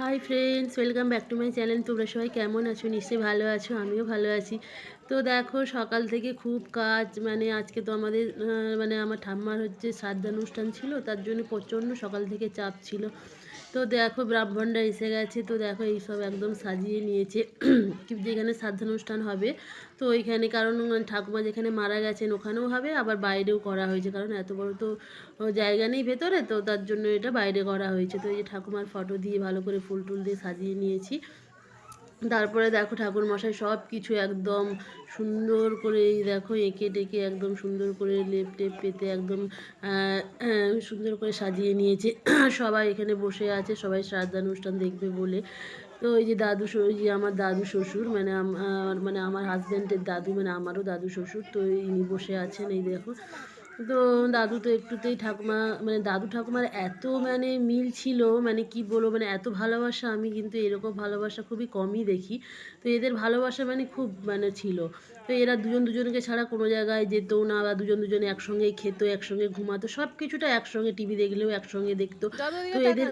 Hi friends welcome back to my channel তোমরা সবাই কেমন আছো? নিশ্চয়ই ভালো আছো, আমিও ভালো আছি। তো দেখো, সকাল থেকে খুব কাজ মানে আজকে তো আমাদের মানে আমার ঠাম্মার হচ্ছে শ্রাদ্ধানুষ্ঠান ছিল, তার জন্য প্রচণ্ড সকাল থেকে চাপ ছিল। তো দেখো ব্রাহ্মণরা এসে গেছে, তো দেখো এইসব একদম সাজিয়ে নিয়েছে। যেখানে শ্রাদ্ধানুষ্ঠান হবে, তো ওইখানে কারণ ঠাকুমা যেখানে মারা গেছেন ওখানেও হবে, আবার বাইরেও করা হয়েছে। কারণ এত বড় তো জায়গা নেই ভেতরে, তো তার জন্য এটা বাইরে করা হয়েছে। তো এই যে ঠাকুমার ফটো দিয়ে ভালো করে ফুল টুল দিয়ে সাজিয়ে নিয়েছি। তারপরে দেখো ঠাকুর মশাই সব কিছু একদম সুন্দর করে দেখো এঁকে টেকে একদম সুন্দর করে লেপ টেপ পেতে একদম সুন্দর করে সাজিয়ে নিয়েছে। সবাই এখানে বসে আছে, সবাই শ্রাদ্ধানুষ্ঠান দেখবে বলে। তো এই যে দাদু ওই যে আমার দাদু শ্বশুর মানে আমার মানে আমার হাজব্যান্ডের দাদু মানে আমারও দাদু শ্বশুর, তো ইনি বসে আছেন, এই দেখো। তো দাদু তো একটুতেই ঠাকুমা মানে দাদু ঠাকুমার এত মানে মিল ছিল মানে কি বলব মানে এত ভালোবাসা আমি কিন্তু এরকম ভালোবাসা খুবই কমই দেখি। তো এদের ভালোবাসা মানে খুব মানে ছিল। তো এরা দুজন দুজনকে ছাড়া কোনো জায়গায় যেত না বা দুজন দুজনে একসঙ্গেই খেতো একসঙ্গে ঘুমাতো সব কিছুটা একসঙ্গে টিভি দেখলেও একসঙ্গে দেখতো। তো এদের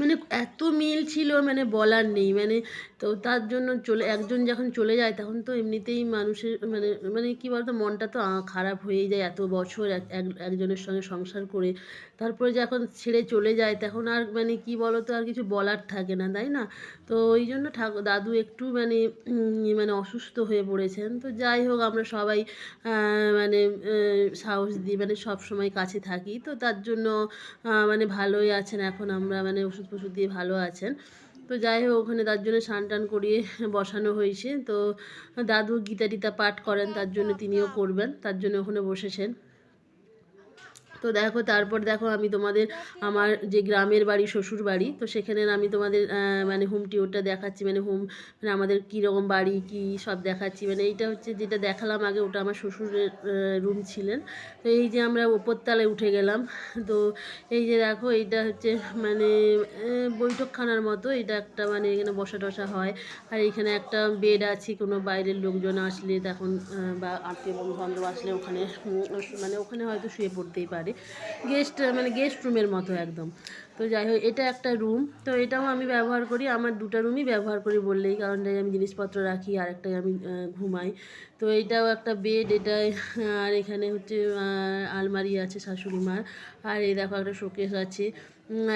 মানে এত মিল ছিল মানে বলার নেই মানে তো তার জন্য চলে, একজন যখন চলে যায় তখন তো এমনিতেই মানুষের মানে মানে কী বলতো, মনটা তো খারাপ হয়েই যায় এত বছর এক, এক- একজনের সঙ্গে সংসার করে। তারপরে যখন ছেড়ে চলে যায় তখন আর মানে কি বলতো, আর কিছু বলার থাকে না, তাই না? তো ওই জন্য ঠাকুর দাদু একটু মানে মানে অসুস্থ হয়ে পড়েছেন। তো যাই হোক, আমরা সবাই মানে সাহস দিই মানে সব সময় কাছে থাকি। তো তার জন্য মানে ভালোই আছেন। এখন আমরা মানে ওষুধ ফষুধ দিয়ে ভালো আছেন। তো যাই হোক, ওখানে তার জন্য স্নান টান করিয়ে বসানো হয়েছে। তো দাদু গীতা টিতা পাঠ করেন, তার জন্য তিনিও করবেন, তার জন্য ওখানে বসেছেন। তো দেখো, তারপর দেখো আমি তোমাদের আমার যে গ্রামের বাড়ি, শ্বশুর বাড়ি, তো সেখানে আমি তোমাদের মানে হোম টিউরটা দেখাচ্ছি মানে হোম মানে আমাদের কীরকম বাড়ি, কি সব দেখাচ্ছি মানে এইটা হচ্ছে যেটা দেখালাম আগে, ওটা আমার শ্বশুরের রুম ছিলেন। তো এই যে আমরা ওপরতলায় উঠে গেলাম, তো এই যে দেখো, এইটা হচ্ছে মানে বৈঠকখানার মতো এটা একটা মানে এখানে বসা টসা হয়। আর এখানে একটা বেড আছে, কোনো বাইরের লোকজন আসলে তখন বা আত্মীয় বন্ধু বান্ধব আসলে ওখানে মানে ওখানে হয়তো শুয়ে পড়তেই পারে। গেস্ট মানে গেস্ট রুমের মতো একদম। তো যাই হোক, এটা একটা রুম তো এটাও আমি ব্যবহার করি, আমার দুটো রুমই ব্যবহার করি বললেই কারণ আমি জিনিসপত্র রাখি আর একটাই আমি ঘুমাই। তো এটাও একটা বেড এটাই, আর এখানে হচ্ছে আলমারি আছে শাশুড়ি মার। আর এই দেখো একটা শোকেস আছে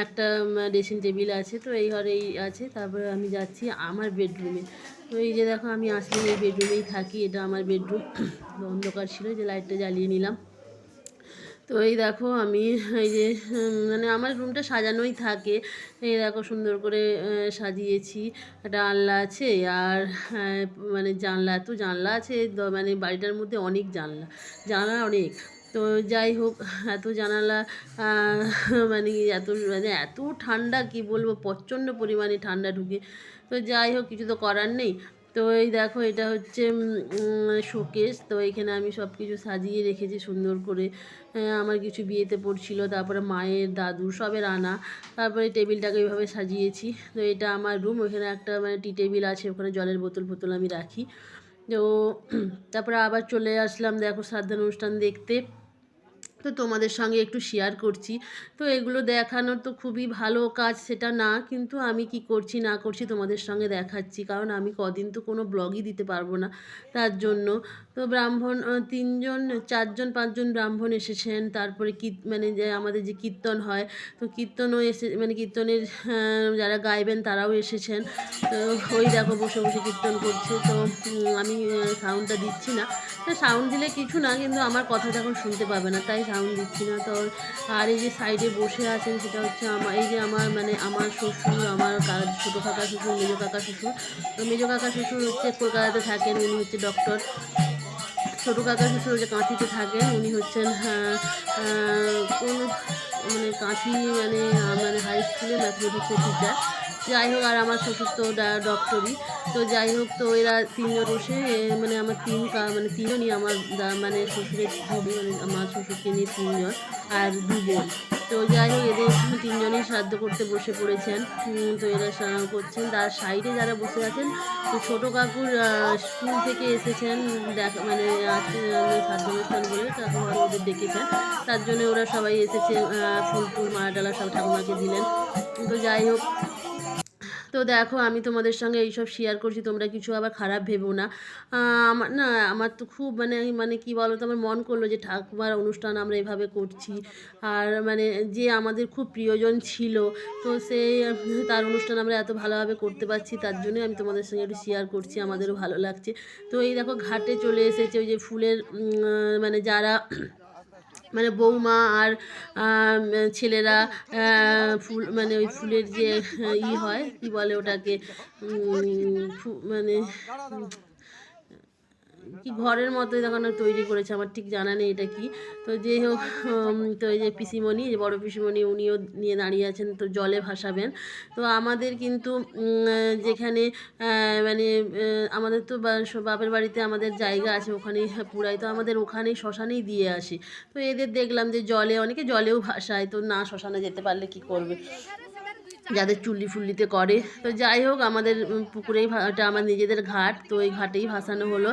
একটা ড্রেসিং টেবিল আছে, তো এই ঘরেই আছে। তারপরে আমি যাচ্ছি আমার বেডরুমে তো এই যে দেখো, আমি আসলে এই বেডরুমেই থাকি, এটা আমার বেডরুম অন্ধকার ছিল যে লাইটটা জ্বালিয়ে নিলাম। তো এই দেখো আমি, এই যে মানে আমার রুমটা সাজানোই থাকে। এই দেখো সুন্দর করে সাজিয়েছি। একটা আনলা আছে আর মানে জানলা, এত জানলা আছে মানে বাড়িটার মধ্যে অনেক জানলা। জানলা অনেক। তো যাই হোক, এত জানালা মানে এত মানে এত ঠান্ডা, কি বলব, প্রচণ্ড পরিমাণে ঠান্ডা ঢুকে। তো যাই হোক, কিছু তো করার নেই। তো এই দেখো, এটা হচ্ছে শোকেস। তো এখানে আমি সব কিছু সাজিয়ে রেখেছি সুন্দর করে। আমার কিছু বিয়েতে পড়ছিল, তারপরে মায়ের দাদু সবের আনা। তারপরে টেবিলটাকে এইভাবে সাজিয়েছি। তো এটা আমার রুম, ওখানে একটা মানে টি টেবিল আছে, ওখানে জলের বোতল বোতল আমি রাখি। তো তারপরে আবার চলে আসলাম, দেখো শ্রাদ্ধ অনুষ্ঠান দেখতে। তো তোমাদের সঙ্গে একটু শেয়ার করছি। তো এগুলো দেখানোর তো খুবই ভালো কাজ, সেটা না, কিন্তু আমি কি করছি, না করছি তোমাদের সঙ্গে দেখাচ্ছি। কারণ আমি কদিন তো কোনো ব্লগই দিতে পারব না তার জন্য। তো ব্রাহ্মণ তিনজন, চারজন, পাঁচজন ব্রাহ্মণ এসেছেন। তারপরে কীর্ত মানে যে আমাদের যে কীর্তন হয়, তো কীর্তনও এসে মানে কীর্তনের যারা গাইবেন তারাও এসেছেন। তো ওই দেখো বসে বসে কীর্তন করছে। তো আমি সাউন্ডটা দিচ্ছি না। সাউন্ড দিলে কিছু না, কিন্তু আমার কথা যখন শুনতে পাবে না। তাই সাউন্ড দিচ্ছি না। তো আর এই যে সাইডে বসে আছেন সেটা হচ্ছে আমার এই যে আমার মানে আমার শ্বশুর আমার ছোটো কাকা শ্বশুর মেজো কাকা শ্বশুর। মেজো কাকা শ্বশুর হচ্ছে কলকাতাতে থাকেন উনি হচ্ছে ডক্টর ছোটো কাকা শ্বশুর হচ্ছে কাঁথিতে থাকেন উনি হচ্ছেন আহ, আহ, কোন মানে কাঁথি মানে মানে হাই স্কুলে ম্যাথমেটিক্সের টিচার যাই হোক, আর আমার শ্বশুর তো ডক্টরই তো যাই হোক, তো এরা তিনজন বসে মানে আমার তিন মানে তিনজনই আমার মানে শ্বশুরের মানে আমার শ্বশুরকে নিয়ে তিনজন, আর দু বোন তো যাই হোক, এদের তিনজনই শ্রাদ্ধ করতে বসে পড়েছেন। তো এরা করছেন। তার সাইডে যারা বসে আছেন, তো ছোটো কাকুর স্কুল থেকে এসেছেন, দেখ মানে আজকে শ্রাদ্ধ অনুষ্ঠান বলে কাকু ওদের ডেকেছেন। তার জন্য ওরা সবাই এসেছে ফুল টুল মালা টালা সব ঠাকুমাকে দিলেন। তো যাই হোক তো দেখো, আমি তোমাদের সঙ্গে এইসব শেয়ার করছি, তোমরা কিছু আবার খারাপ ভেবো না। আমার না, আমার তো খুব মানে মানে কি বলো তো আমার মন করল যে ঠাকুমার অনুষ্ঠান আমরা এভাবে করছি। আর মানে যে আমাদের খুব প্রিয়জন ছিল, তো সেই তার অনুষ্ঠান আমরা এত ভালোভাবে করতে পারছি, তার জন্য আমি তোমাদের সঙ্গে একটু শেয়ার করছি, আমাদেরও ভালো লাগছে। তো এই দেখো, ঘাটে চলে এসেছে, ওই যে ফুলের মানে যারা মানে বৌমা আর ছেলেরা ফুল মানে ওই ফুলের যে ই হয়, কি বলে ওটাকে মানে কি ঘরের মতোই দেখানো তৈরি করেছে, আমার ঠিক জানা নেই এটা কি। তো যাই হোক তো এই যে পিসিমণি যে বড় পিসিমণি, উনিও নিয়ে দাঁড়িয়ে আছেন, তো জলে ভাসাবেন। তো আমাদের কিন্তু যেখানে মানে আমাদের তো বাপের বাড়িতে আমাদের জায়গা আছে, ওখানেই পুরাই। তো আমাদের ওখানেই শ্মশানেই দিয়ে আসি। তো এদের দেখলাম যে জলে, অনেকে জলেও ভাসায়। তো না, শ্মশানে যেতে পারলে কি করবে? যাদের চুল্লি ফুল্লিতে করে। তো যাই হোক, আমাদের পুকুরেই ওটা আমার নিজেদের ঘাট। তো ওই ঘাটেই ভাসানো হলো।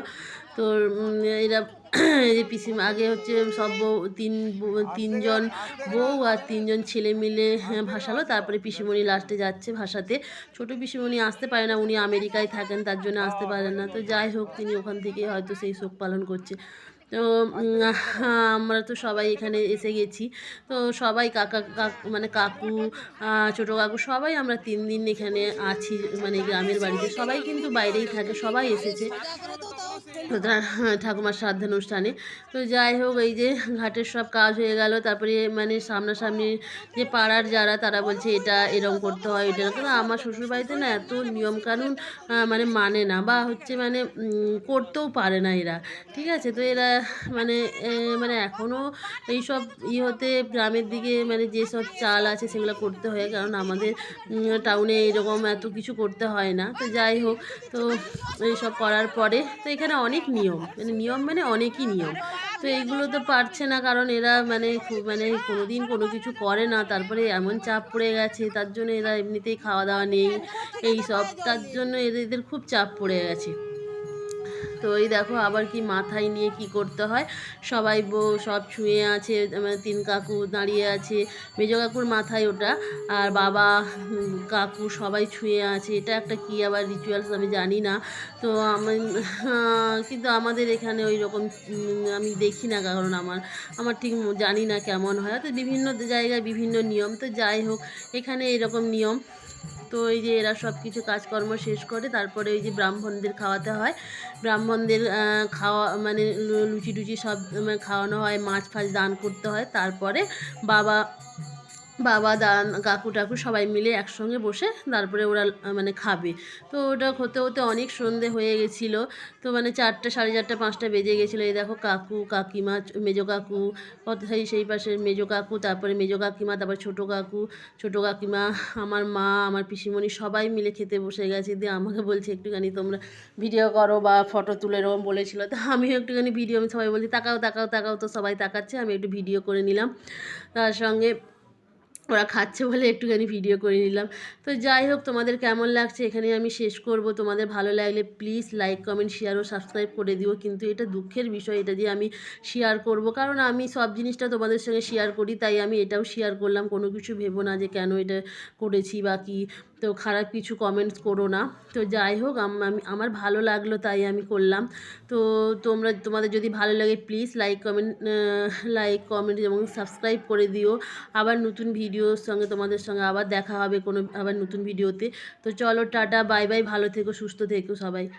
তো এরা এই যে পিসিমা আগে হচ্ছে সব বউ তিন তিনজন বউ আর তিনজন ছেলে মিলে হ্যাঁ, ভাসালো। তারপরে পিসিমণি লাস্টে যাচ্ছে ভাসাতে। ছোটো পিসিমণি আসতে পারে না উনি আমেরিকায় থাকেন তার জন্য আসতে পারেন না। তো যাই হোক তিনি ওখান থেকে হয়তো সেই শোক পালন করছে। তো আমরা তো সবাই এখানে এসে গেছি। তো সবাই কাকা কাক মানে কাকু ছোটো কাকু সবাই আমরা তিন দিন এখানে আছি মানে গ্রামের বাড়িতে। সবাই কিন্তু বাইরেই থাকে সবাই এসেছে। ঠাকুমার শ্রাদ্ধানুষ্ঠানে। তো যাই হোক, এই যে ঘাটের সব কাজ হয়ে গেল। তারপরে মানে সামনাসামনি যে পাড়ার যারা, তারা বলছে এটা এরকম করতে হয় এটা। কিন্তু আমার শ্বশুরবাড়িতে না এত নিয়মকানুন মানে মানে না, বা হচ্ছে মানে করতেও পারে না এরা। ঠিক আছে? তো এরা মানে মানে এখনও এইসব ই হতে গ্রামের দিকে মানে যেসব চাল আছে, সেগুলো করতে হয়। কারণ আমাদের টাউনে এরকম এত কিছু করতে হয় না। তো যাই হোক, তো এইসব করার পরে, তো এখানে অনেক নিয়ম মানে নিয়ম মানে অনেকই নিয়ম। তো এইগুলো তো পারছে না, কারণ এরা মানে খুব মানে কোনো দিন কোনো কিছু করে না, তারপরে এমন চাপ পড়ে গেছে, তার জন্য এরা এমনিতেই খাওয়া দাওয়া নেই, এই সব, তার জন্য এদের এদের খুব চাপ পড়ে গেছে। তো এই দেখো আবার কি মাথায় নিয়ে কি করতে হয়? সবাই বউ সব ছুঁয়ে আছে মানে তিন কাকু দাঁড়িয়ে আছে, মেজ কাকুর মাথায় ওটা, আর বাবা কাকু সবাই ছুঁয়ে আছে। এটা একটা কি আবার রিচুয়ালস আমি জানি না। তো আমি কিন্তু আমাদের এখানে ওই রকম আমি দেখি না কারণ আমার আমার ঠিক জানি না কেমন হয়। তো বিভিন্ন জায়গায় বিভিন্ন নিয়ম। তো যাই হোক, এখানে এরকম নিয়ম। তো এই যে এরা সব কিছু কাজকর্ম শেষ করে, তারপরে ওই যে ব্রাহ্মণদের খাওয়াতে হয়। ব্রাহ্মণদের খাওয়া মানে লুচি টুচি সব মানে খাওয়ানো হয় মাছ ফাছ দান করতে হয়। তারপরে বাবা বাবা, দান, কাকু টাকু সবাই মিলে একসঙ্গে বসে তারপরে ওরা মানে খাবে। তো ওটা হতে হতে অনেক সন্ধে হয়ে গেছিল। তো মানে চারটে, সাড়ে চারটে, পাঁচটা বেজে গেছিল। এই দেখো কাকু, কাকিমা, মেজো কাকু কত সেই সেই পাশে মেজো কাকু, তারপরে মেজো কাকিমা, তারপর ছোটো কাকু, ছোটো কাকিমা, আমার মা, আমার পিসিমণি সবাই মিলে খেতে বসে গেছে। দিয়ে আমাকে বলছে, একটুখানি তোমরা ভিডিও করো বা ফটো তুলে এরকম বলেছিল। তো আমিও একটুখানি ভিডিও আমি সবাই বলছি, তাকাও তাকাও তাকাও। তো সবাই তাকাচ্ছে, আমি একটু ভিডিও করে নিলাম। তার সঙ্গে ওরা খাচ্ছে বলে একটুখানি ভিডিও করে নিলাম। তো যাই হোক, তোমাদের কেমন লাগছে এখানে আমি শেষ করব। তোমাদের ভালো লাগলে প্লিজ লাইক কমেন্ট শেয়ার ও সাবস্ক্রাইব করে দিও। কিন্তু এটা দুঃখের বিষয়, এটা দিয়ে আমি শেয়ার করব। কারণ আমি সব জিনিসটা তোমাদের সঙ্গে শেয়ার করি, তাই আমি এটাও শেয়ার করলাম। কোনো কিছু ভেবো না যে কেন এটা করেছি বা কি। তো খারাপ কিছু কমেন্টস করো না। তো যাই হোক, আম- আমি, আমার ভালো লাগল তাই আমি করলাম। তো তোমরা, তোমাদের যদি ভালো লাগে please like comment like comment এবং সাবস্ক্রাইব করে দিও। আবার নতুন ভিডিওর সঙ্গে তোমাদের সঙ্গে আবার দেখা হবে কোনো, আবার নতুন ভিডিওতে তো চলো, টাটা বাই বাই ভালো থেকো, সুস্থ থেকো সবাই।